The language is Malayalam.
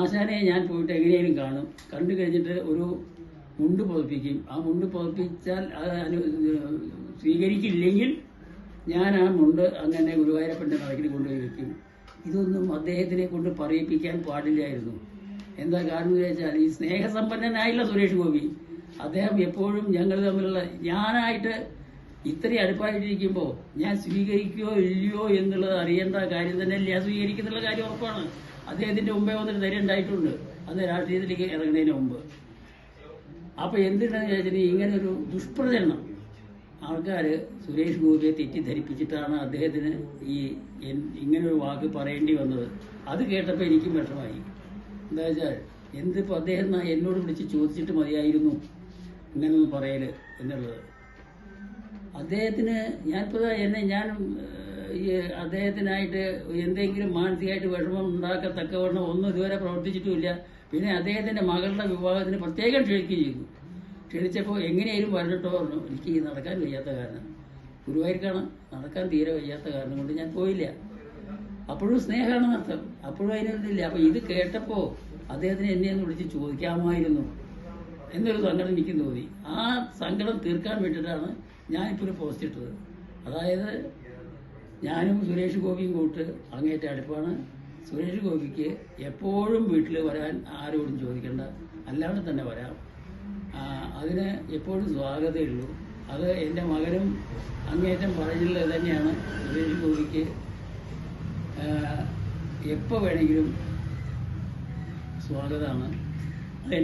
ആശാനെ ഞാൻ പോയിട്ട് എങ്ങനെയും കാണും. കണ്ടു കഴിഞ്ഞിട്ട് ഒരു മുണ്ട് പുതപ്പിക്കും. ആ മുണ്ട് പുതപ്പിച്ചാൽ അത് സ്വീകരിക്കില്ലെങ്കിൽ ഞാൻ ആ മുണ്ട് അങ്ങനെ ഗുരുവായൂരപ്പന്റെ നടക്കിൽ കൊണ്ടുപോയി വെക്കും. ഇതൊന്നും അദ്ദേഹത്തിനെ കൊണ്ട് പറയിപ്പിക്കാൻ പാടില്ലായിരുന്നു. എന്താ കാരണം എന്ന് വെച്ചാൽ ഈ സ്നേഹസമ്പന്നനായില്ല സുരേഷ് ഗോപി അദ്ദേഹം എപ്പോഴും ഞങ്ങൾ തമ്മിലുള്ള ഞാനായിട്ട് ഇത്രയും അടുപ്പായിട്ടിരിക്കുമ്പോൾ ഞാൻ സ്വീകരിക്കുകയോ ഇല്ലയോ എന്നുള്ളത് അറിയേണ്ട കാര്യം തന്നെയല്ല. സ്വീകരിക്കുന്നുള്ള കാര്യം ഉറപ്പാണ്. അദ്ദേഹത്തിന്റെ മുമ്പേ വന്നിട്ട് ധൈര്യം ഉണ്ടായിട്ടുണ്ട്. അന്ന് രാഷ്ട്രീയത്തിലേക്ക് ഇറങ്ങുന്നതിന് മുമ്പ്. അപ്പൊ എന്തിനാണെന്ന് ചോദിച്ചാൽ ഇങ്ങനെ ഒരു ദുഷ്പ്രചരണം. ആൾക്കാർ സുരേഷ് ഗോപിയെ തെറ്റിദ്ധരിപ്പിച്ചിട്ടാണ് അദ്ദേഹത്തിന് ഈ ഇങ്ങനെ ഇങ്ങനൊരു വാക്ക് പറയേണ്ടി വന്നത്. അത് കേട്ടപ്പോൾ എനിക്കും വിഷമായി. എന്താ വെച്ചാൽ എന്തിപ്പോൾ അദ്ദേഹം എന്നോട് വിളിച്ച് ചോദിച്ചിട്ട് മതിയായിരുന്നു ഇങ്ങനൊന്ന് പറയൽ എന്നുള്ളത്. അദ്ദേഹത്തിന് ഞാനിപ്പോൾ എന്നെ ഞാൻ അദ്ദേഹത്തിനായിട്ട് എന്തെങ്കിലും മാനസികമായിട്ട് വിഷമം ഉണ്ടാക്കത്തക്കവണ്ണം ഒന്നും ഇതുവരെ പ്രവർത്തിച്ചിട്ടുമില്ല. പിന്നെ അദ്ദേഹത്തിന്റെ മകളുടെ വിവാഹത്തിന് പ്രത്യേകം ക്ഷണിക്കുകയും ചെയ്തു. ക്ഷണിച്ചപ്പോൾ എങ്ങനെയും വരട്ടോ പറഞ്ഞു. എനിക്ക് നടക്കാൻ വയ്യാത്ത കാരണം. ഗുരുവായൂർക്കാണ് നടക്കാൻ തീരെ വയ്യാത്ത കാരണം കൊണ്ട് ഞാൻ പോയില്ല. അപ്പോഴും സ്നേഹമാണ് നടത്തം അപ്പോഴും അതിനൊന്നുമില്ല അപ്പൊ ഇത് കേട്ടപ്പോൾ അദ്ദേഹത്തിന് എന്നെ ഒന്ന് വിളിച്ച് ചോദിക്കാമായിരുന്നു. എന്നൊരു സങ്കടം എനിക്ക് തോന്നി ആ സങ്കടം തീർക്കാൻ വേണ്ടിയിട്ടാണ് ഞാനിപ്പോൾ ഒരു പോസ്റ്റ് ഇട്ടത്. അതായത് ഞാനും സുരേഷ് ഗോപിയും കൂട്ട് അങ്ങേറ്റ അടുപ്പാണ്. സുരേഷ് ഗോപിക്ക് എപ്പോഴും വീട്ടിൽ വരാൻ ആരോടും ചോദിക്കേണ്ട. അല്ലാണ്ട് തന്നെ വരാം. അതിന് എപ്പോഴും സ്വാഗതമേ ഉള്ളൂ. അത് എന്റെ മകനും അങ്ങേറ്റം പറഞ്ഞിട്ടുള്ളത് തന്നെയാണ് സുരേഷ് ഗോപിക്ക്. എപ്പോൾ വേണമെങ്കിലും സ്വാഗതമാണ് അത്